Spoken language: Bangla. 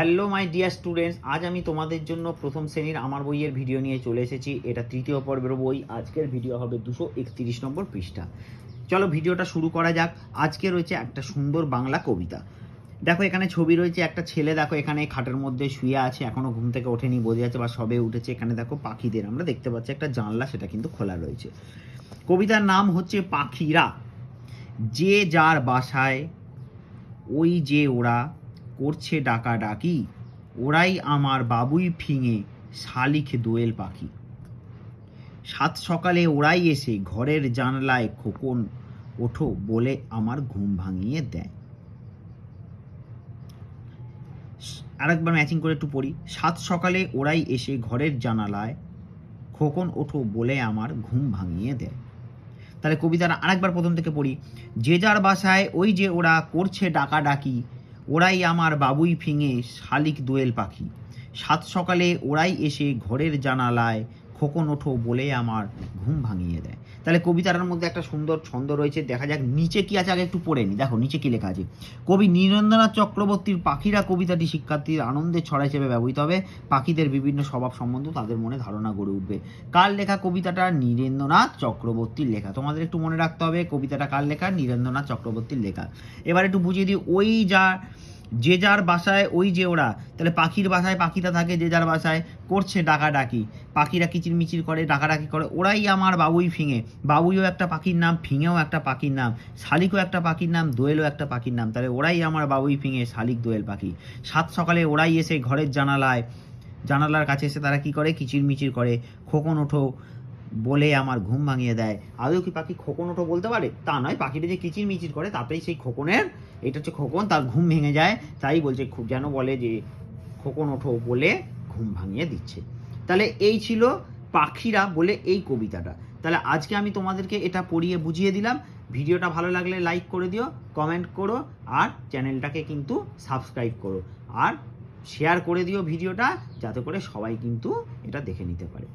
হ্যালো মাই ডিয়ার স্টুডেন্টস আজ আমি তোমাদের জন্য প্রথম শ্রেণির আমার বইয়ের ভিডিও নিয়ে চলে এসেছি। এটা তৃতীয় পর্বের বই। আজকের ভিডিও হবে দুশো একত্রিশ নম্বর পৃষ্ঠা। চলো ভিডিওটা শুরু করা যাক। আজকে রয়েছে একটা সুন্দর বাংলা কবিতা। দেখো, এখানে ছবি রয়েছে। একটা ছেলে দেখো, এখানে খাটের মধ্যে শুয়ে আছে। এখনও ঘুম থেকে ওঠেনি, বোঝা যাচ্ছে বা সবে উঠেছে। এখানে দেখো পাখিদের, আমরা দেখতে পাচ্ছি একটা জানলা, সেটা কিন্তু খোলা রয়েছে। কবিতার নাম হচ্ছে পাখিরা। যে যার বাসায়, ওই যে ওরা করছে ডাকা ডাকি ওরাই আমার বাবুই ফিঙে শালিখ দোয়েল পাখি। সাত সকালে ওরাই এসে ঘরের জানলায় খোকন ওঠো বলে আমার ঘুম ভাঙিয়ে দেয়। আরেকবার ম্যাচিং করে একটু পড়ি। সাত সকালে ওরাই এসে ঘরের জানালায় খোকন ওঠো বলে আমার ঘুম ভাঙিয়ে দেয়। তাহলে কবিতার আরেকবার প্রথম থেকে পড়ি। যে যার বাসায় ওই যে ওরা করছে ডাকা ডাকি ওরাই আমার বাবুই ফিঙে শালিক দোয়েল পাখি। সাত সকালে ওরাই এসে ঘরের জানালায় খোকন ওঠো বলে আমার ঘুম ভাঙিয়ে দেয়। তাহলে কবিতাটার মধ্যে একটা সুন্দর ছন্দ রয়েছে, দেখা যাক নিচে কি আছে, আগে একটু পড়ে নি। দেখো, নিচে কি লেখা আছে? কবি নীরেন্দ্রনাথ চক্রবর্তীর পাখিরা কবিতাটি শিক্ষার্থীর আনন্দের ছড়া হিসেবে ব্যবহৃত হবে। পাখিদের বিভিন্ন স্বভাব সম্বন্ধে তাদের মনে ধারণা গড়ে উঠবে। কার লেখা কবিতাটা? নীরেন্দ্রনাথ চক্রবর্তীর লেখা। তোমাদের একটু মনে রাখতে হবে, কবিতাটা কার লেখা? নীরেন্দ্রনাথ চক্রবর্তীর লেখা। এবার একটু বুঝিয়ে দিই, ওই যা যে যার বাসায় ওই যে ওরা, তাহলে পাখির বাসায় পাখিটা থাকে, যে যার বাসায় করছে ডাকাডাকি। পাখিরা কিচিরমিচির করে, ডাকাডাকি করে। ওরাই আমার বাবুই ফিঙে। বাবুইও একটা পাখির নাম, ফিঙেও একটা পাখির নাম। শালিকও একটা পাখির নাম, দোয়েলও একটা পাখির নাম। তাহলে ওরাই আমার বাবুই ফিঙে, শালিক, দোয়েল, পাখি। সাত সকালে ওরাই এসে ঘরের জানালায়, জানালার কাছে এসে তারা কি করে? কিচিরমিচির করে। খোকন ওঠো বলে আমার ঘুম ভাঙিয়ে দেয়। আদৌ কি পাখি খোকন ওঠো বলতে পারে? তা নয়, পাখিটা যে কিচির মিচির করে, তাতেই সেই খোকনের, এটা হচ্ছে খোকন, তার ঘুম ভেঙে যায়। তাই বলছে খুব যেন বলে যে, খোকন ওঠো বলে ঘুম ভাঙিয়ে দিচ্ছে। তাহলে এই ছিল পাখিরা বলে এই কবিতাটা। তাহলে আজকে আমি তোমাদেরকে এটা পড়িয়ে বুঝিয়ে দিলাম। ভিডিওটা ভালো লাগলে লাইক করে দিও, কমেন্ট করো, আর চ্যানেলটাকে কিন্তু সাবস্ক্রাইব করো। আর শেয়ার করে দিও ভিডিওটা, যাতে করে সবাই কিন্তু এটা দেখে নিতে পারে।